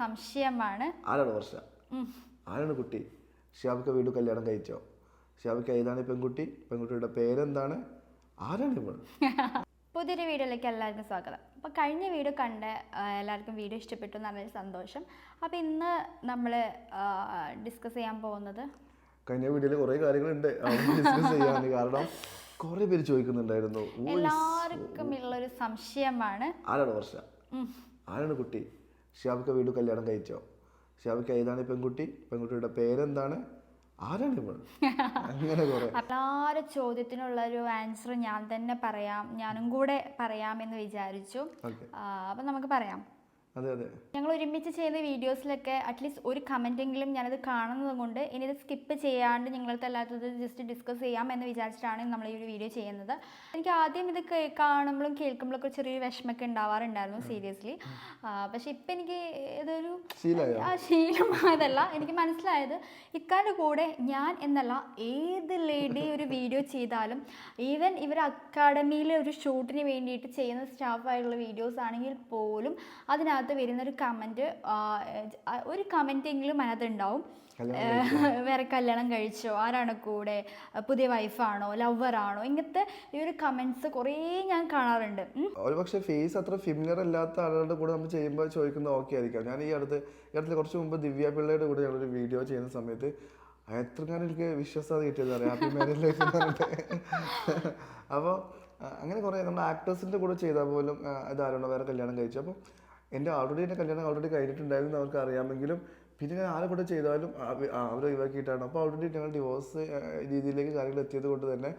സംശയമാണ്. ആരാണ് വർഷ. ആരാണ് കുട്ടി? ഷിയാബിക്ക് വീട് കല്യാണം കഴിച്ചോ? ഷിയാബിക്ക് ഏതാണ് പെൺകുട്ടി? പെൺകുട്ടിയുടെ പേരെന്താണ്? ആരാണ് ഇവൾ പുതിയൊരു വീഡിയോയിലേക്ക് എല്ലാവർക്കും സ്വാഗതം. അപ്പോൾ കഴിഞ്ഞ വീഡിയോ കണ്ട് എല്ലാവർക്കും വീഡിയോ ഇഷ്ടപ്പെട്ടു എന്ന് പറഞ്ഞൊരു സന്തോഷം. അപ്പോൾ ഇന്ന് നമ്മൾ ഡിസ്കസ് ചെയ്യാൻ പോകുന്നത്? കഴിഞ്ഞ വീഡിയോയിൽ കുറേ കാര്യങ്ങളുണ്ട്. ഡിസ്കസ് ചെയ്യാൻ കാരണം കുറേ പേര് ചോദിക്കുന്നുണ്ടായിരുന്നു. എല്ലാവർക്കും ഉള്ള എല്ലാവർക്കും ഉള്ളൊരു സംശയമാണ്. ആരാണ് വർഷ? ആരാണ് കുട്ടി? ഷിയാബിക്ക വീട് കല്യാണം കഴിച്ചോ? ഷിയാബിക്ക ഏതാണ് പെൺകുട്ടി? പെൺകുട്ടിയുടെ പേരെന്താണ്? ആരാണ് ഇവൾ അങ്ങനെ കുറേ. എല്ലാവരുടെ ചോദ്യത്തിനുള്ള ഒരു ആൻസർ ഞാൻ തന്നെ പറയാം. ഞാനും കൂടെ പറയാമെന്ന് വിചാരിച്ചു. അപ്പം നമുക്ക് പറയാം. അതെ അതെ. ഞങ്ങൾ ഒരുമിച്ച് ചെയ്യുന്ന വീഡിയോസിലൊക്കെ അറ്റ്ലീസ്റ്റ് ഒരു കമന്റെങ്കിലും ഞാനത് കാണുന്നത് കൊണ്ട് ഇനി ഇത് സ്കിപ്പ് ചെയ്യാണ്ട് നിങ്ങളത്തെ അല്ലാത്തത് ജസ്റ്റ് ഡിസ്കസ് ചെയ്യാം എന്ന് വിചാരിച്ചിട്ടാണ് നമ്മൾ ഈ ഒരു വീഡിയോ ചെയ്യുന്നത്. എനിക്ക് ആദ്യം ഇത് കാണുമ്പോഴും കേൾക്കുമ്പോഴൊക്കെ ചെറിയൊരു വിഷമൊക്കെ ഉണ്ടാവാറുണ്ടായിരുന്നു സീരിയസ്ലി പക്ഷെ ഇപ്പം എനിക്ക് ഇതൊരു ആ ശീലമായതല്ല. എനിക്ക് മനസ്സിലായത് ഇക്കാരുടെ കൂടെ ഞാൻ എന്നല്ല ഏത് ലേഡി ഒരു വീഡിയോ ചെയ്താലും ഈവൻ ഇവർ അക്കാഡമിയിലെ ഒരു ഷൂട്ടിന് വേണ്ടിയിട്ട് ചെയ്യുന്ന സ്റ്റാഫായിട്ടുള്ള വീഡിയോസ് ആണെങ്കിൽ പോലും അതിനകത്ത് വരുന്ന ഒരു കമന്റ് ഒരു കമന്റെങ്കിലും അതിനകത്ത് ഉണ്ടാവും. വേറെ കല്യാണം കഴിച്ചോ? ആരാണ് കൂടെ? പുതിയ വൈഫാണോ ലവറാണോ ഇങ്ങനത്തെ ഈ ഒരു കമന്റ്സ് കുറേ ഞാൻ കാണാറുണ്ട്. ഒരുപക്ഷെ ഫേസ് അത്ര ഫിമിലർ അല്ലാത്ത ആളുകളുടെ കൂടെ നമ്മൾ ചെയ്യുമ്പോൾ ചോദിക്കുന്നത് ഓക്കെ ആയിരിക്കാം. ഞാൻ ഈ അടുത്ത് ഈ അടുത്ത് കുറച്ച് മുമ്പ് ദിവ്യ പിള്ളയുടെ കൂടെ ഞങ്ങളൊരു വീഡിയോ ചെയ്യുന്ന സമയത്ത് എത്രക്കാണ് എനിക്ക് വിശ്വാസത കിട്ടിയത് അറിയാം. ഹാപ്പി മാരേജ് ലൈഫ് എന്ന് പറഞ്ഞിട്ട്. അപ്പോൾ അങ്ങനെ കുറേ നമ്മൾ ആക്ടേഴ്സിന്റെ കൂടെ ചെയ്താൽ പോലും ഇതാരാണോ വേറെ കല്യാണം കഴിച്ചു അപ്പോൾ എന്റെ ഓൾറെഡി എന്റെ കല്യാണം ഓൾറെഡി കഴിഞ്ഞിട്ടുണ്ടായിരുന്നു അവർക്ക് അറിയാമെങ്കിലും പിന്നെ ഞാൻ ആരെ കൂടെ ചെയ്താലും അവർ ഒഴിവാക്കിയിട്ടാണ്. അപ്പോൾ ഓൾറെഡി ഞങ്ങൾ ഡിവോഴ്സ് രീതിയിലേക്ക് കാര്യങ്ങൾ എത്തിയത് കൊണ്ട് തന്നെ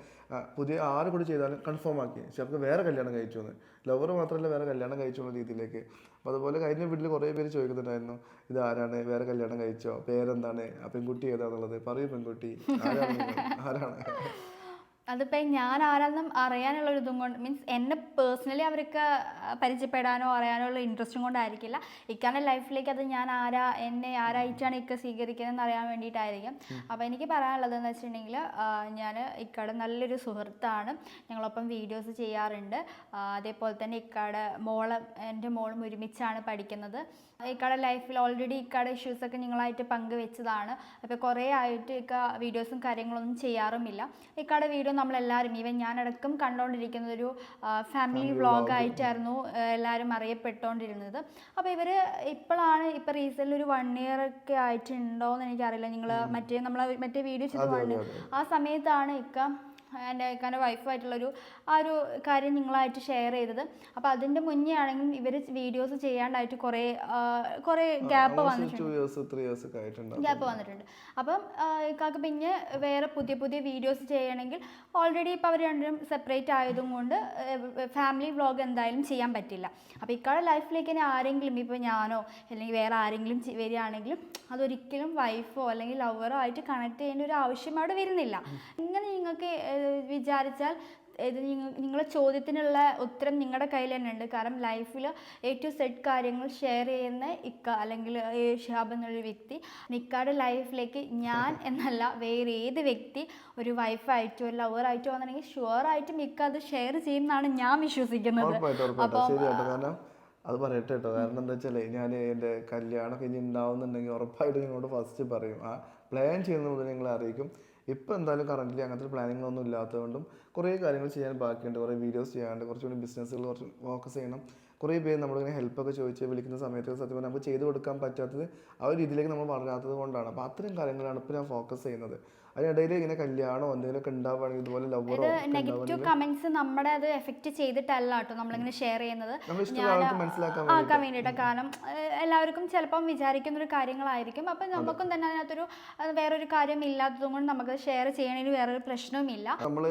പുതിയ ആരെ കൂടെ ചെയ്താലും കൺഫേം ആക്കി. പക്ഷെ അവർക്ക് വേറെ കല്യാണം കഴിച്ചു എന്ന്. ലവർ മാത്രമല്ല വേറെ കല്യാണം കഴിച്ചു എന്ന രീതിയിലേക്ക്. അപ്പോൾ അതുപോലെ കഴിഞ്ഞ വീട്ടിൽ കുറേ പേര് ചോദിക്കുന്നുണ്ടായിരുന്നു ഇത് ആരാണ്? വേറെ കല്യാണം കഴിച്ചോ? പേരെന്താണ്? ആ പെൺകുട്ടി ഏതാണെന്നുള്ളത് പറയൂ പെൺകുട്ടി. ആരാണ്? ആരാണ്? അതിപ്പോൾ ഞാൻ ആരാന്നും അറിയാനുള്ള ഒരു ഇതും കൊണ്ട് മീൻസ് എന്നെ പേഴ്സണലി അവർക്ക് പരിചയപ്പെടാനോ അറിയാനോ ഉള്ള ഇൻട്രസ്റ്റും കൊണ്ടായിരിക്കില്ല. ഇക്കാന്റെ ലൈഫിലേക്ക് അത് ഞാൻ ആരാ എന്നെ ആരായിട്ടാണ് ഇക്ക സ്വീകരിക്കുന്നതെന്ന് അറിയാൻ വേണ്ടിയിട്ടായിരിക്കും. അപ്പോൾ എനിക്ക് പറയാനുള്ളതെന്ന് വെച്ചിട്ടുണ്ടെങ്കിൽ ഞാൻ ഇക്കയുടെ നല്ലൊരു സുഹൃത്താണ്. ഞങ്ങളൊപ്പം വീഡിയോസ് ചെയ്യാറുണ്ട്. അതേപോലെ തന്നെ ഇക്കയുടെ മോൾ എന്റെ മോളും ഒരുമിച്ചാണ് പഠിക്കുന്നത്. ഇക്കയുടെ ലൈഫിൽ ഓൾറെഡി ഇക്കയുടെ ഇഷ്യൂസൊക്കെ നിങ്ങളായിട്ട് പങ്കുവെച്ചതാണ്. അപ്പോൾ കുറേ ആയിട്ട് ഇക്ക വീഡിയോസും കാര്യങ്ങളൊന്നും ചെയ്യാറുമില്ല. ഇക്കയുടെ വീഡിയോ നമ്മളെല്ലാവരും ഈവൻ ഞാനടക്കം കണ്ടുകൊണ്ടിരിക്കുന്ന ഒരു ഫാമിലി വ്ളോഗ് ആയിട്ടായിരുന്നു എല്ലാവരും അറിയപ്പെട്ടുകൊണ്ടിരുന്നത് അപ്പോൾ ഇവർ ഇപ്പോഴാണ് ഇപ്പോൾ റീസെന്റ് ഒരു വൺ ഇയർ ഒക്കെ ആയിട്ടുണ്ടോ എന്ന് എനിക്കറിയില്ല നിങ്ങൾ മറ്റേ നമ്മൾ മറ്റേ വീഡിയോ ചെയ്ത് ആ സമയത്താണ് ഇക്ക എന്റെ ഇക്കാന്റെ വൈഫായിട്ടുള്ളൊരു ആ ഒരു കാര്യം നിങ്ങളായിട്ട് ഷെയർ ചെയ്തത്. അപ്പോൾ അതിന്റെ മുന്നേ ആണെങ്കിൽ ഇവർ വീഡിയോസ് ചെയ്യാണ്ടായിട്ട് കുറേ കുറേ ഗ്യാപ്പ് വന്നിട്ടുണ്ട്. ഗ്യാപ്പ് വന്നിട്ടുണ്ട്. അപ്പം ഇക്കാക്ക് പിന്നെ വേറെ പുതിയ പുതിയ വീഡിയോസ് ചെയ്യണമെങ്കിൽ ഓൾറെഡി ഇപ്പോൾ അവർ രണ്ടും സെപ്പറേറ്റ് ആയതും കൊണ്ട് ഫാമിലി വ്ളോഗ് എന്തായാലും ചെയ്യാൻ പറ്റില്ല. അപ്പോൾ ഇക്കാടെ ലൈഫിലേക്ക് ഇനി ആരെങ്കിലും ഇപ്പോൾ ഞാനോ അല്ലെങ്കിൽ വേറെ ആരെങ്കിലും വരികയാണെങ്കിലും അതൊരിക്കലും വൈഫോ അല്ലെങ്കിൽ ലവറോ ആയിട്ട് കണക്ട് ചെയ്യേണ്ട ഒരു ആവശ്യം അവിടെ വരുന്നില്ല. ഇങ്ങനെ നിങ്ങൾക്ക് വിചാരിച്ചാൽ ഇത് നിങ്ങൾ നിങ്ങളെ ചോദ്യത്തിനുള്ള ഉത്തരം നിങ്ങളുടെ കയ്യിൽ തന്നെ ഉണ്ട് കാരണം ലൈഫിൽ എ ടു സെഡ് കാര്യങ്ങൾ ഷെയർ ചെയ്യുന്ന ഇക്ക അല്ലെങ്കിൽ ഷിഹാബ് എന്നൊരു വ്യക്തി നിക്കാടെ ലൈഫിലേക്ക് ഞാൻ എന്നല്ല വേറെ ഏത് വ്യക്തി ഒരു വൈഫായിട്ടോ ലവറായിട്ടോ വന്നിട്ടുണ്ടെങ്കിൽ ഷുവറായിട്ടും ഇക്ക അത് ഷെയർ ചെയ്യുമെന്നാണ് ഞാൻ വിശ്വസിക്കുന്നത്. അപ്പോൾ അത് പറയട്ടെ കേട്ടോ. കാരണം എന്താ വെച്ചാൽ ഞാൻ എന്റെ കല്യാണം കഴിഞ്ഞ് ഉണ്ടാവുന്നുണ്ടെങ്കിൽ ഉറപ്പായിട്ട് നിങ്ങളോട് ഫസ്റ്റ് പറയും. ആ പ്ലാൻ ചെയ്യുന്നത് മുതൽ നിങ്ങളെ അറിയിക്കും. ഇപ്പം എന്തായാലും കറന്റിൽ അങ്ങനത്തെ പ്ലാനിങ്ങളൊന്നും ഇല്ലാത്തതുകൊണ്ടും കുറേ കാര്യങ്ങൾ ചെയ്യാൻ ബാക്കിയുണ്ട്. കുറേ വീഡിയോസ് ചെയ്യാണ്ട് കുറച്ചുകൂടി ബിസിനസ്സുകൾ കുറച്ച് ഫോക്കസ് ചെയ്യണം. കുറേ പേര് നമ്മളിങ്ങനെ ഹെൽപ്പൊക്കെ ചോദിച്ച് വിളിക്കുന്ന സമയത്ത് സത്യം നമുക്ക് ചെയ്ത് കൊടുക്കാൻ പറ്റാത്തത് ആ ഒരു രീതിയിലേക്ക് നമ്മൾ വളരാത്തത് കൊണ്ടാണ്. അപ്പോൾ അത്തരം കാര്യങ്ങളാണ് ഇപ്പോൾ ഞാൻ ഫോക്കസ് ചെയ്യുന്നത്. അതിനിടയിൽ ഇങ്ങനെ കല്യാണോ എന്തെങ്കിലുമൊക്കെ ഉണ്ടാവുകയാണെങ്കിൽ ഇതുപോലെ ലവറോ നെഗറ്റീവ് കമന്റ്സ് നമ്മുടെ അത് എഫക്റ്റ് ചെയ്തിട്ടല്ല കേട്ടോ. നമ്മളിങ്ങനെ ഷെയർ ചെയ്യുന്നത്. ആക്കാൻ വേണ്ടിയിട്ട്. കാരണം എല്ലാവർക്കും ചിലപ്പം വിചാരിക്കുന്ന ഒരു കാര്യങ്ങളായിരിക്കും. അപ്പം നമുക്കും തന്നെ അതിനകത്തൊരു അത് വേറൊരു കാര്യം ഇല്ലാത്തതും കൊണ്ട് നമുക്ക് ഷെയർ ചെയ്യണതിന് വേറൊരു പ്രശ്നവുമില്ല നമ്മൾ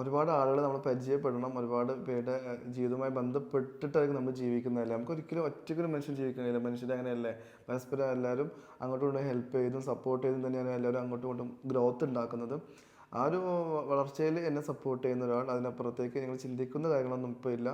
ഒരുപാട് ആളുകൾ നമ്മൾ പരിചയപ്പെടണം. ഒരുപാട് പേരുടെ ജീവിതവുമായി ബന്ധപ്പെട്ടിട്ടായിരിക്കും നമ്മൾ ജീവിക്കുന്നതല്ലേ? നമുക്ക് ഒരിക്കലും ഒറ്റയ്ക്കൊരു മനുഷ്യൻ ജീവിക്കുന്നില്ല മനുഷ്യർ അങ്ങനെയല്ലേ പരസ്പരം എല്ലാവരും അങ്ങോട്ടും ഇങ്ങോട്ടും ഹെൽപ്പ് ചെയ്തും സപ്പോർട്ട് ചെയ്തും തന്നെയാണ് എല്ലാവരും അങ്ങോട്ടും ഇങ്ങോട്ടും ഗ്രോത്ത് ഉണ്ടാക്കുന്നത്. ആ ഒരു വളർച്ചയിൽ എന്നെ സപ്പോർട്ട് ചെയ്യുന്ന ഒരാൾ അതിനപ്പുറത്തേക്ക് നിങ്ങൾ ചിന്തിക്കുന്ന കാര്യങ്ങളൊന്നും ഇപ്പോൾ ഇല്ല.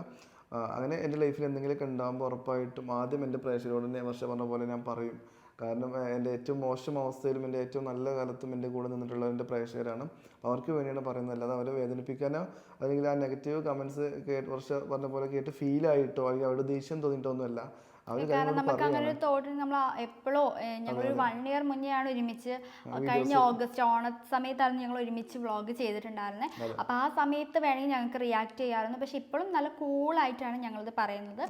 അങ്ങനെ എന്റെ ലൈഫിൽ എന്തെങ്കിലുമൊക്കെ ഉണ്ടാകുമ്പോൾ ഉറപ്പായിട്ടും ആദ്യം എന്റെ പ്രേക്ഷകരോട് തന്നെ വർഷം പറഞ്ഞ പോലെ ഞാൻ പറയും. കാരണം എന്റെ ഏറ്റവും മോശം അവസ്ഥയിലും എന്റെ ഏറ്റവും നല്ല കാലത്തും എന്റെ കൂടെ നിന്നിട്ടുള്ള എന്റെ പ്രേക്ഷകരാണ്. അവർക്ക് വേണ്ടിയാണ് പറയുന്നത്. അല്ലാതെ അവരെ വേദനിപ്പിക്കാനോ അല്ലെങ്കിൽ ആ നെഗറ്റീവ് കമൻസ് കേട്ട് വർഷം പറഞ്ഞ പോലെ കേട്ട് ഫീലായിട്ടോ അല്ലെങ്കിൽ അവരുടെ ദേഷ്യം തോന്നിയിട്ടോ ഒന്നുമല്ല. അവർ കാരണം നമുക്ക് അങ്ങനെ ഒരു തോട്ടിന് നമ്മൾ എപ്പോഴോ ഞങ്ങൾ ഒരു വൺ ഇയർ മുന്നേ ആണ് ഒരുമിച്ച് കഴിഞ്ഞ ഓഗസ്റ്റ് ഓണ സമയത്താണ് ഞങ്ങൾ ഒരുമിച്ച് വ്ളോഗ് ചെയ്തിട്ടുണ്ടായിരുന്നത് അപ്പോൾ ആ സമയത്ത് വേണമെങ്കിൽ ഞങ്ങൾക്ക് റിയാക്ട് ചെയ്യാറുണ്ട് പക്ഷെ ഇപ്പോഴും നല്ല കൂളായിട്ടാണ് ഞങ്ങളിത് പറയുന്നത്.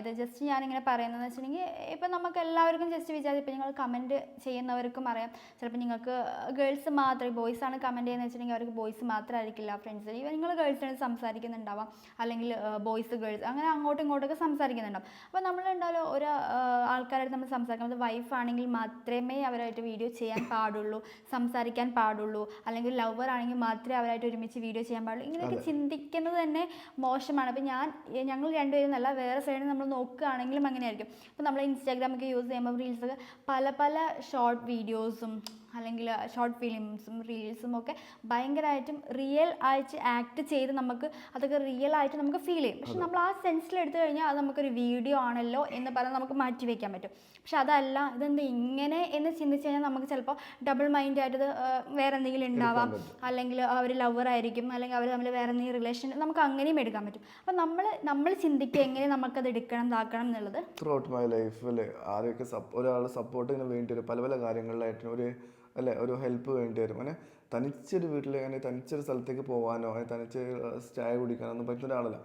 ഇത് ജസ്റ്റ് ഞാനിങ്ങനെ പറയുന്നത് വെച്ചിട്ടുണ്ടെങ്കിൽ ഇപ്പം നമുക്ക് എല്ലാവർക്കും ജസ്റ്റ് വിചാരിച്ചു ഇപ്പം നിങ്ങൾ കമന്റ് ചെയ്യുന്നവർക്കും അറിയാം. ചിലപ്പോൾ നിങ്ങൾക്ക് ഗേൾസ് മാത്രമേ ബോയ്സ് ആണ് കമന്റ് ചെയ്യുന്നത് വെച്ചിട്ടുണ്ടെങ്കിൽ അവർക്ക് ബോയ്സ് മാത്രമായിരിക്കില്ല ഫ്രണ്ട്സ് ഇവ നിങ്ങൾ ഗേൾസിനോട് സംസാരിക്കുന്നുണ്ടാവാം. അല്ലെങ്കിൽ ബോയ്സ് ഗേൾസ് അങ്ങനെ അങ്ങോട്ടും ഇങ്ങോട്ടൊക്കെ സംസാരിക്കുന്നുണ്ടാവും. അപ്പോൾ നമ്മളുണ്ടാവല്ലോ ഒരു ആൾക്കാരായിട്ട് നമ്മൾ സംസാരിക്കുന്നത് വൈഫ് ആണെങ്കിൽ മാത്രമേ അവരായിട്ട് വീഡിയോ ചെയ്യാൻ പാടുള്ളൂ സംസാരിക്കാൻ പാടുള്ളൂ. അല്ലെങ്കിൽ ലവർ ആണെങ്കിൽ മാത്രമേ അവരായിട്ട് ഒരുമിച്ച് വീഡിയോ ചെയ്യാൻ പാടുള്ളൂ. ഇങ്ങനെയൊക്കെ ചിന്തിക്കുന്നത് തന്നെ മോശമാണ്. അപ്പോൾ ഞാൻ ഞങ്ങൾ രണ്ടുപേരും നല്ല വേറെ സൈഡിൽ നമ്മൾ നോക്കുകയാണെങ്കിലും അങ്ങനെയായിരിക്കും. ഇപ്പോൾ നമ്മൾ ഇൻസ്റ്റാഗ്രാമൊക്കെ യൂസ് ചെയ്യുമ്പോൾ റീൽസൊക്കെ പല പല ഷോർട്ട് വീഡിയോസും അല്ലെങ്കിൽ ഷോർട്ട് ഫിലിംസും റീൽസും ഒക്കെ ഭയങ്കരമായിട്ടും റിയൽ ആയിട്ട് ആക്ട് ചെയ്ത് നമുക്ക് അതൊക്കെ റിയൽ ആയിട്ട് നമുക്ക് ഫീൽ ചെയ്യും. പക്ഷെ നമ്മൾ ആ സെൻസിൽ എടുത്തു കഴിഞ്ഞാൽ അത് നമുക്കൊരു വീഡിയോ ആണല്ലോ എന്ന് പറഞ്ഞ് നമുക്ക് മാറ്റി വയ്ക്കാൻ പറ്റും. പക്ഷെ അതല്ല ഇതെന്ത് ഇങ്ങനെ എന്ന് ചിന്തിച്ച് കഴിഞ്ഞാൽ നമുക്ക് ചിലപ്പോൾ ഡബിൾ മൈൻഡ് ആയിട്ട് വേറെ എന്തെങ്കിലും ഉണ്ടാവാം. അല്ലെങ്കിൽ അവർ ലവർ ആയിരിക്കും അല്ലെങ്കിൽ അവർ തമ്മിൽ വേറെ എന്തെങ്കിലും റിലേഷൻ നമുക്ക് അങ്ങനെയും എടുക്കാൻ പറ്റും. അപ്പം നമ്മൾ നമ്മൾ ചിന്തിക്കുക എങ്ങനെ നമുക്കത് എടുക്കണം ഇതാക്കണം എന്നുള്ളത്. ത്രൂ ഔട്ട് മൈ ലൈഫിൽ ആരെയൊക്കെ ഒരാൾ സപ്പോർട്ടിന് വേണ്ടി ഒരു പല പല കാര്യങ്ങളിലായിട്ട് ഒരു അല്ലെ? ഒരു ഹെൽപ്പ് വേണ്ടി വരും. അങ്ങനെ തനിച്ചൊരു വീട്ടിൽ അങ്ങനെ തനിച്ചൊരു സ്ഥലത്തേക്ക് പോകാനോ അങ്ങനെ തനിച്ച് ചായ കുടിക്കാനോ ഒന്നും പറ്റുന്ന ഒരാളല്ല.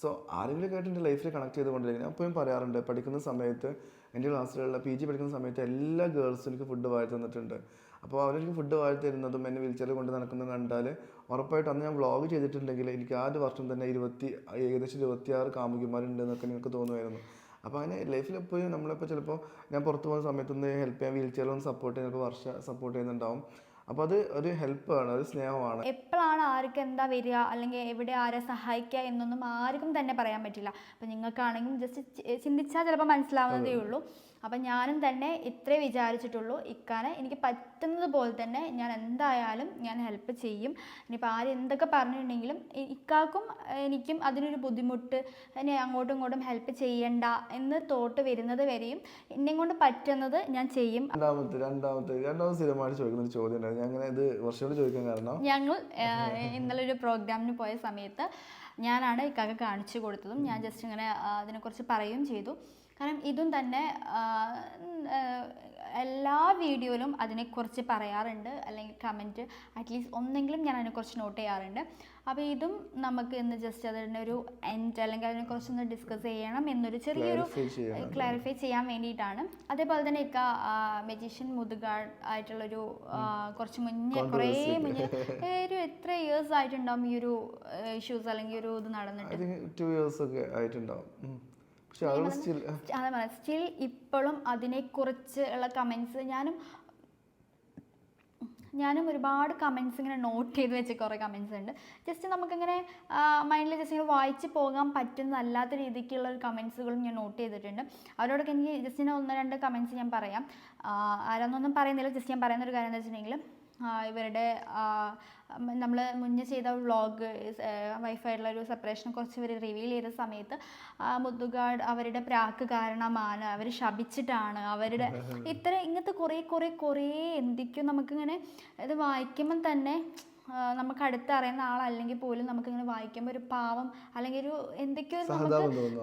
സോ ആരെങ്കിലും ആയിട്ട് എന്റെ ലൈഫിൽ കണക്ട് ചെയ്തുകൊണ്ടിരിക്കുന്നത് ഞാൻ എപ്പോഴും പറയാറുണ്ട് പഠിക്കുന്ന സമയത്ത് എന്റെ ക്ലാസ്സിലുള്ള പി ജി പഠിക്കുന്ന സമയത്ത് എല്ലാ ഗേൾസും എനിക്ക് ഫുഡ് വാരി തന്നിട്ടുണ്ട്. അപ്പോൾ അവരെനിക്ക് ഫുഡ് വാരി തരുന്നതും എന്നെ വീൽച്ചെയറിൽ കൊണ്ട് നടക്കുന്നതും കണ്ടാൽ ഉറപ്പായിട്ട് അന്ന് ഞാൻ വ്ളോഗ് ചെയ്തിട്ടുണ്ടെങ്കിൽ എനിക്ക് ആ ഒരു വർഷം തന്നെ ഇരുപത്തി ഏകദേശം ഇരുപത്തിയാറ് കാമുകിമാരുണ്ട് എന്നൊക്കെ എനിക്ക് തോന്നുമായിരുന്നു. അപ്പോൾ അങ്ങനെ ലൈഫിൽ എപ്പോഴും നമ്മളിപ്പോൾ ചിലപ്പോൾ ഞാൻ പുറത്തു പോകുന്ന സമയത്തൊന്ന് ഹെൽപ്പ് ചെയ്യാൻ വീൽ ചെയറിലൊന്ന് സപ്പോർട്ട് ചെയ്യുന്ന ഒരു വർഷ സപ്പോർട്ട് ചെയ്യുന്നുണ്ടാവും. അപ്പോൾ അത് ഒരു ഹെൽപ്പാണ് ഒരു സ്നേഹമാണ്. എപ്പോഴാണ് ആർക്ക് എന്താ വരിക അല്ലെങ്കിൽ എവിടെ ആരെ സഹായിക്കുക എന്നൊന്നും ആർക്കും തന്നെ പറയാൻ പറ്റില്ല. അപ്പം നിങ്ങൾക്കാണെങ്കിലും ജസ്റ്റ് ചിന്തിച്ചാൽ ചിലപ്പോൾ മനസ്സിലാവുന്നതേ ഉള്ളൂ. അപ്പം ഞാനും തന്നെ ഇത്രേ വിചാരിച്ചിട്ടുള്ളൂ ഇക്കാനെ എനിക്ക് പറ്റുന്നത് പോലെ തന്നെ ഞാൻ എന്തായാലും ഞാൻ ഹെൽപ്പ് ചെയ്യും. ഇനിയിപ്പോൾ ആര് എന്തൊക്കെ പറഞ്ഞിട്ടുണ്ടെങ്കിലും ഇക്കാക്കും എനിക്കും അതിനൊരു ബുദ്ധിമുട്ട്. എന്നെ അങ്ങോട്ടും ഇങ്ങോട്ടും ഹെൽപ്പ് ചെയ്യണ്ട എന്ന് തോട്ട് വരുന്നത് വരെയും എന്നെ കൊണ്ട് പറ്റുന്നത് ഞാൻ ചെയ്യും. രണ്ടാമത്തെ രണ്ടാമത്തെ രണ്ടാമത്തെ സ്ഥിരമായിട്ട് ചോദിക്കുന്ന ഒരു ചോദ്യം ഉണ്ടായിരുന്നു. ഞാൻ അങ്ങനെ ഇത് വർഷയോട് ചോദിക്കാൻ കാരണം ഞങ്ങൾ ഇന്നലെ ഒരു പ്രോഗ്രാമിന് പോയ സമയത്ത് ഞാനാണ് ഇക്കാക്ക് കാണിച്ചു കൊടുത്തതും ഞാൻ ജസ്റ്റ് ഇങ്ങനെ അതിനെക്കുറിച്ച് പറയുകയും ചെയ്തു. കാരണം ഇതും തന്നെ എല്ലാ വീഡിയോയിലും അതിനെക്കുറിച്ച് പറയാറുണ്ട്. അല്ലെങ്കിൽ കമന്റ് അറ്റ്ലീസ്റ്റ് ഒന്നെങ്കിലും ഞാൻ അതിനെക്കുറിച്ച് നോട്ട് ചെയ്യാറുണ്ട്. അപ്പോൾ ഇതും നമുക്ക് ഇന്ന് ജസ്റ്റ് അതിന്റെ ഒരു എൻഡ് അല്ലെങ്കിൽ അതിനെക്കുറിച്ചൊന്ന് ഡിസ്കസ് ചെയ്യണം എന്നൊരു ചെറിയൊരു ക്ലാരിഫൈ ചെയ്യാൻ വേണ്ടിയിട്ടാണ്. അതേപോലെ തന്നെ ഇക്ക മെജീഷ്യൻ മുതുകാട് ആയിട്ടുള്ളൊരു കുറച്ച് മുന്നേ കുറേ മുന്നേ ഒരു എത്ര ഇയേഴ്സ് ആയിട്ടുണ്ടാവും ഈ ഒരു ഇഷ്യൂസ് അല്ലെങ്കിൽ ഒരു ഇത് നടന്നിട്ട്? ടു ഇയേഴ്സ് ഒക്കെ ആയിട്ടുണ്ടാവും. സ്റ്റിൽ ഇപ്പോഴും അതിനെ സ്റ്റിൽ ഇപ്പോഴും അതിനെക്കുറിച്ച് ഉള്ള കമൻസ് ഞാനും ഞാനും ഒരുപാട് കമൻസ് ഇങ്ങനെ നോട്ട് ചെയ്ത് വെച്ച കുറേ കമൻസ് ഉണ്ട് ജസ്റ്റ് നമുക്കിങ്ങനെ മൈൻഡിൽ ജസ്റ്റ് ഇങ്ങനെ വായിച്ച് പോകാൻ പറ്റുന്നതല്ലാത്ത രീതിക്കുള്ള ഒരു കമൻസുകളും ഞാൻ നോട്ട് ചെയ്തിട്ടുണ്ട്. അവരോടൊക്കെ എനിക്ക് ജസ്റ്റ് ഇങ്ങനെ ഒന്ന് രണ്ട് കമൻസ് ഞാൻ പറയാം. ആരാന്നൊന്നും പറയുന്നില്ല. ജസ്റ്റ് ഞാൻ പറയുന്ന ഒരു കാര്യം എന്താ വെച്ചിട്ടുണ്ടെങ്കിൽ ഇവരുടെ നമ്മൾ മുന്നേ ചെയ്ത വ്ളോഗ് വൈഫായിട്ടുള്ള ഒരു സെപ്പറേഷനെ കുറിച്ച് ഇവർ റിവീൽ ചെയ്ത സമയത്ത് ആ മുത്തുകാട് അവരുടെ പ്രാക്ക് കാരണമാണ് അവർ ശപിച്ചിട്ടാണ് അവരുടെ ഇത്ര ഇങ്ങനത്തെ കുറേ കുറേ കുറേ എന്തൊക്കെയോ നമുക്കിങ്ങനെ ഇത് വായിക്കുമ്പം തന്നെ നമുക്ക് അടുത്ത് അറിയുന്ന ആളല്ലെങ്കിൽ പോലും നമുക്കിങ്ങനെ വായിക്കുമ്പോൾ ഒരു പാവം അല്ലെങ്കിൽ ഒരു എന്തൊക്കെയോ നമുക്ക്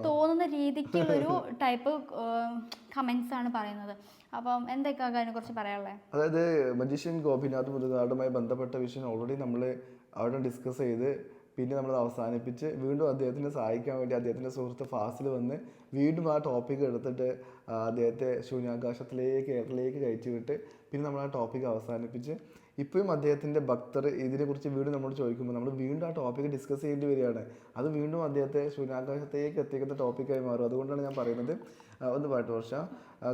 തോന്നുന്നു. രീതിക്കുള്ളൊരു ടൈപ്പ് കമൻസ് ആണ് പറയുന്നത്. അപ്പം എന്തൊക്കെയാണ് അതിനെക്കുറിച്ച് പറയാനുള്ളത് അതായത് മജീഷ്യൻ ഗോപിനാഥ് മുതുകാടുമായി ബന്ധപ്പെട്ട വിഷയം ഓൾറെഡി നമ്മൾ അവിടെ ഡിസ്കസ് ചെയ്ത് പിന്നെ നമ്മൾ അവസാനിപ്പിച്ച് വീണ്ടും അദ്ദേഹത്തിനെ സഹായിക്കാൻ വേണ്ടി അദ്ദേഹത്തിന്റെ സുഹൃത്ത് ഫാസിൽ വന്ന് വീണ്ടും ആ ടോപ്പിക് എടുത്തിട്ട് അദ്ദേഹത്തെ ശൂന്യാകാശത്തിലേക്ക് എയറിലേക്ക് കയറ്റി വിട്ട് പിന്നെ നമ്മൾ ആ ടോപ്പിക് അവസാനിപ്പിച്ച് ഇപ്പോഴും അദ്ദേഹത്തിന്റെ ഭക്തർ ഇതിനെക്കുറിച്ച് വീണ്ടും നമ്മളോട് ചോദിക്കുമ്പോൾ നമ്മൾ വീണ്ടും ആ ടോപ്പിക് ഡിസ്കസ് ചെയ്യേണ്ടി വരികയാണ്. അത് വീണ്ടും അദ്ദേഹത്തെ ശൂന്യാകാശത്തേക്ക് എത്തിക്കുന്ന ടോപ്പിക്കായി മാറും. അതുകൊണ്ടാണ് ഞാൻ പറയുന്നത് ഒന്ന് പാട്ട് വർഷ.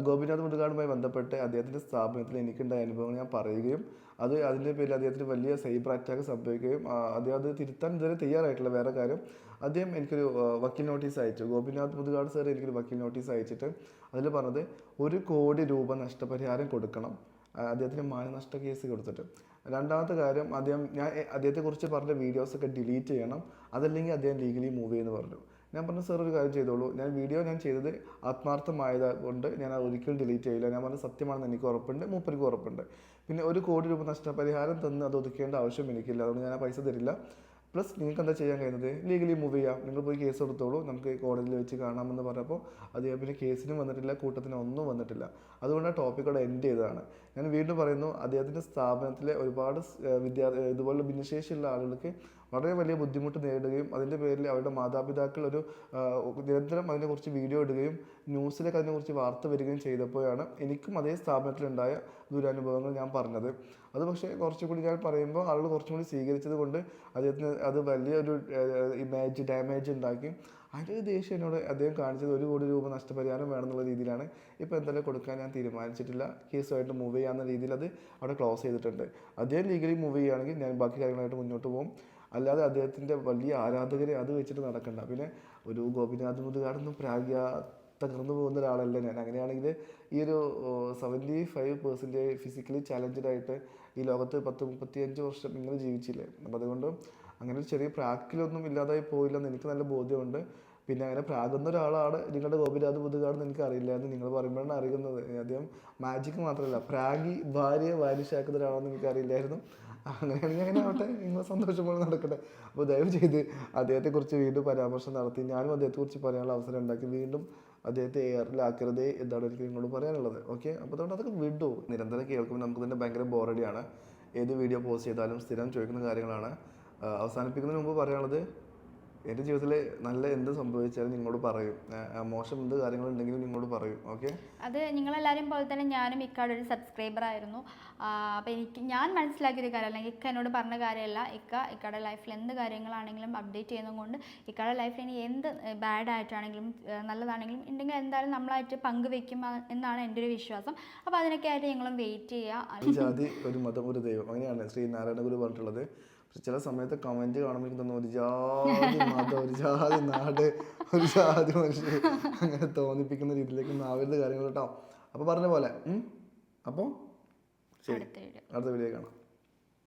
ഗോപിനാഥ് മുതുകാടുമായി ബന്ധപ്പെട്ട് അദ്ദേഹത്തിന്റെ സ്ഥാപനത്തിൽ എനിക്കുണ്ടായ അനുഭവങ്ങൾ ഞാൻ പറയുകയും അത് അതിന്റെ പേരിൽ അദ്ദേഹത്തിന് വലിയ സൈബർ അറ്റാക്ക് സംഭവിക്കുകയും അദ്ദേഹം അത് തിരുത്താൻ ഇതുവരെ തയ്യാറായിട്ടില്ല. വേറെ കാര്യം അദ്ദേഹം എനിക്കൊരു വക്കീൽ നോട്ടീസ് അയച്ചു. ഗോപിനാഥ് മുതുകാട് സാർ എനിക്കൊരു വക്കീൽ നോട്ടീസ് അയച്ചിട്ട് അതിൽ പറഞ്ഞത് ഒരു കോടി രൂപ നഷ്ടപരിഹാരം കൊടുക്കണം. അദ്ദേഹത്തിന് മാനനഷ്ട കേസ് കൊടുത്തിട്ട്. രണ്ടാമത്തെ കാര്യം അദ്ദേഹം ഞാൻ അദ്ദേഹത്തെക്കുറിച്ച് പറഞ്ഞ വീഡിയോസൊക്കെ ഡിലീറ്റ് ചെയ്യണം. അതല്ലെങ്കിൽ അദ്ദേഹം ലീഗലി മൂവ് ചെയ്യുമെന്ന് പറഞ്ഞു. ഞാൻ പറഞ്ഞു സാർ ഒരു കാര്യം ചെയ്തോളൂ. ഞാൻ വീഡിയോ ഞാൻ ചെയ്തത് ആത്മാർത്ഥമായത് കൊണ്ട് ഞാൻ ഒരിക്കലും ഡിലീറ്റ് ചെയ്യില്ല. ഞാൻ പറഞ്ഞു സത്യമാണെന്ന് എനിക്ക് ഉറപ്പുണ്ട്. മൂപ്പർക്ക് ഉറപ്പുണ്ട്. പിന്നെ ഒരു കോടി രൂപ നഷ്ടപരിഹാരം തന്ന് അത് ഒതുക്കേണ്ട ആവശ്യം എനിക്കില്ല. അതുകൊണ്ട് ഞാൻ ആ പൈസ തരില്ല. പ്ലസ് നിങ്ങൾക്ക് എന്താ ചെയ്യാൻ കഴിയുന്നത്? ലീഗലി മൂവ് ചെയ്യാം. നിങ്ങൾ പോയി കേസ് കൊടുത്തോളൂ നമുക്ക് കോടതിയിൽ വെച്ച് കാണാമെന്ന് പറഞ്ഞപ്പോൾ അദ്ദേഹം പിന്നെ കേസിനും വന്നിട്ടില്ല കൂട്ടത്തിനും ഒന്നും വന്നിട്ടില്ല. അതുകൊണ്ട് ആ ടോപ്പിക്കോടെ എൻഡ് ചെയ്തതാണ്. ഞാൻ വീണ്ടും പറയുന്നു അദ്ദേഹത്തിന്റെ സ്ഥാപനത്തിലെ ഒരുപാട് വിദ്യാർത്ഥി ഇതുപോലുള്ള ഭിന്നശേഷിയുള്ള ആളുകൾക്ക് വളരെ വലിയ ബുദ്ധിമുട്ട് നേരിടുകയും അതിന്റെ പേരിൽ അവരുടെ മാതാപിതാക്കൾ ഒരു നിരന്തരം അതിനെക്കുറിച്ച് വീഡിയോ ഇടുകയും ന്യൂസിലേക്ക് അതിനെക്കുറിച്ച് വാർത്ത വരികയും ചെയ്തപ്പോഴാണ് എനിക്കും അതേ സ്ഥാപനത്തിലുണ്ടായ ദുരനുഭവങ്ങൾ ഞാൻ പറഞ്ഞത്. അത് പക്ഷേ കുറച്ചും കൂടി ഞാൻ പറയുമ്പോൾ ആളുകൾ കുറച്ചും കൂടി സ്വീകരിച്ചത് കൊണ്ട് അദ്ദേഹത്തിന് അത് വലിയൊരു ഇമേജ് ഡാമേജ് ഉണ്ടാക്കി. അതിന്റെ ദേഷ്യം എന്നോട് അദ്ദേഹം കാണിച്ചത് ഒരു കോടി രൂപ നഷ്ടപരിഹാരം വേണമെന്നുള്ള രീതിയിലാണ്. ഇപ്പോൾ എന്തായാലും കൊടുക്കാൻ ഞാൻ തീരുമാനിച്ചിട്ടില്ല. കേസുമായിട്ട് മൂവ് ചെയ്യാവുന്ന രീതിയിൽ അത് അവിടെ ക്ലോസ് ചെയ്തിട്ടുണ്ട്. അദ്ദേഹം ലീഗലി മൂവ് ചെയ്യുകയാണെങ്കിൽ ഞാൻ ബാക്കി കാര്യങ്ങളായിട്ട് മുന്നോട്ട് പോകും. അല്ലാതെ അദ്ദേഹത്തിന്റെ വലിയ ആരാധകരെ അത് വെച്ചിട്ട് നടക്കണ്ട. പിന്നെ ഒരു ഗോപിനാഥ് മുതുകാടൊന്നും പ്രാഗ്യ തകർന്നു പോകുന്ന ഒരാളല്ല ഞാൻ. അങ്ങനെയാണെങ്കിൽ ഈ ഒരു seventy five percentage physically challenged ആയിട്ട് ഈ ലോകത്ത് പത്ത് മുപ്പത്തിയഞ്ച് വർഷം ഇങ്ങനെ ജീവിച്ചില്ലേ? അപ്പം അതുകൊണ്ട് അങ്ങനെ ഒരു ചെറിയ പ്രാക്കിലൊന്നും ഇല്ലാതായി പോയില്ലെന്ന് എനിക്ക് നല്ല ബോധ്യമുണ്ട്. പിന്നെ അങ്ങനെ പ്രാകുന്ന ഒരാളാണ് നിങ്ങളുടെ ഗോപിനാഥ് മുതുകാടെന്ന് എനിക്ക് അറിയില്ലായിരുന്നു നിങ്ങൾ പറയുമ്പോഴാണ് അറിയുന്നത്. അദ്ദേഹം മാജിക് മാത്രമല്ല പ്രാഗി ഭാര്യയെ വാരിശാക്കുന്ന ഒരാളാണെന്ന് എനിക്ക് അറിയില്ലായിരുന്നു അങ്ങനെയാണെങ്കിൽ അങ്ങനെ ആവട്ടെ നിങ്ങൾ സന്തോഷം പോലെ നടക്കട്ടെ. അപ്പോൾ ദയവ് ചെയ്ത് അദ്ദേഹത്തെക്കുറിച്ച് വീണ്ടും പരാമർശം നടത്തി. ഞാനും അദ്ദേഹത്തെക്കുറിച്ച് പറയാനുള്ള അവസരം ഉണ്ടാക്കി. വീണ്ടും അദ്ദേഹത്തെ എയറിലാക്കരുതേ എന്നാണ് എനിക്ക് നിങ്ങളോട് പറയാനുള്ളത്. ഓക്കെ? അപ്പോൾ അതുകൊണ്ട് അതൊക്കെ വിടൂ നിരന്തരം കേൾക്കുമ്പോൾ നമുക്ക് തന്നെ ഭയങ്കര ബോറടിയാണ് ഏത് വീഡിയോ പോസ്റ്റ് ചെയ്താലും സ്ഥിരം ചോദിക്കുന്ന കാര്യങ്ങളാണ്. അവസാനിപ്പിക്കുന്നതിന് മുമ്പ് പറയാനുള്ളത് എന്റെ ജീവിതത്തിൽ നല്ല എന്ത് സംഭവിച്ചാലും നിങ്ങളോട് പറയും. മോശം എന്ത് കാര്യങ്ങളുണ്ടെങ്കിലും നിങ്ങളോട് പറയും. ഓക്കെ? അത് നിങ്ങളെല്ലാവരും പോലെ തന്നെ ഞാനും ഇക്കാട് ഒരു സബ്സ്ക്രൈബർ ആയിരുന്നു. അപ്പോൾ എനിക്ക് ഞാൻ മനസ്സിലാക്കിയൊരു കാര്യം അല്ലെങ്കിൽ ഇക്ക എന്നോട് പറഞ്ഞ കാര്യമല്ല. ഇക്ക ഇക്കയുടെ ലൈഫിൽ എന്ത് കാര്യങ്ങളാണെങ്കിലും അപ്ഡേറ്റ് ചെയ്യുന്നത് കൊണ്ട് ഇക്കയുടെ ലൈഫിൽ ഇനി എന്ത് ബാഡ് ആയിട്ടാണെങ്കിലും നല്ലതാണെങ്കിലും ഉണ്ടെങ്കിൽ എന്തായാലും നമ്മളായിട്ട് പങ്കുവെക്കും എന്നാണ് എന്റെ ഒരു വിശ്വാസം. അപ്പോൾ അതിനൊക്കെ ആയിട്ട് നിങ്ങളും വെയിറ്റ് ചെയ്യുക. ഒരു ജാതി ഒരു മതം ഒരു ദൈവം. അങ്ങനെയാണ് ശ്രീ നാരായണ ഗുരു പറഞ്ഞിട്ടുള്ളത്. പക്ഷെ ചില സമയത്ത് കമന്റ് കാണുമ്പോൾ എനിക്ക് തോന്നുന്നു ഒരു ജാതി മതം ഒരു ജാതി നാട് ഒരു ജാതി മനുഷ്യർ അങ്ങനെ തോന്നിപ്പിക്കുന്ന രീതിയിലേക്ക് ആവരുത് കാര്യങ്ങൾ കേട്ടോ. അപ്പോൾ പറഞ്ഞ പോലെ അപ്പോൾ ശരി അടുത്ത വീഡിയോ. കാണാം.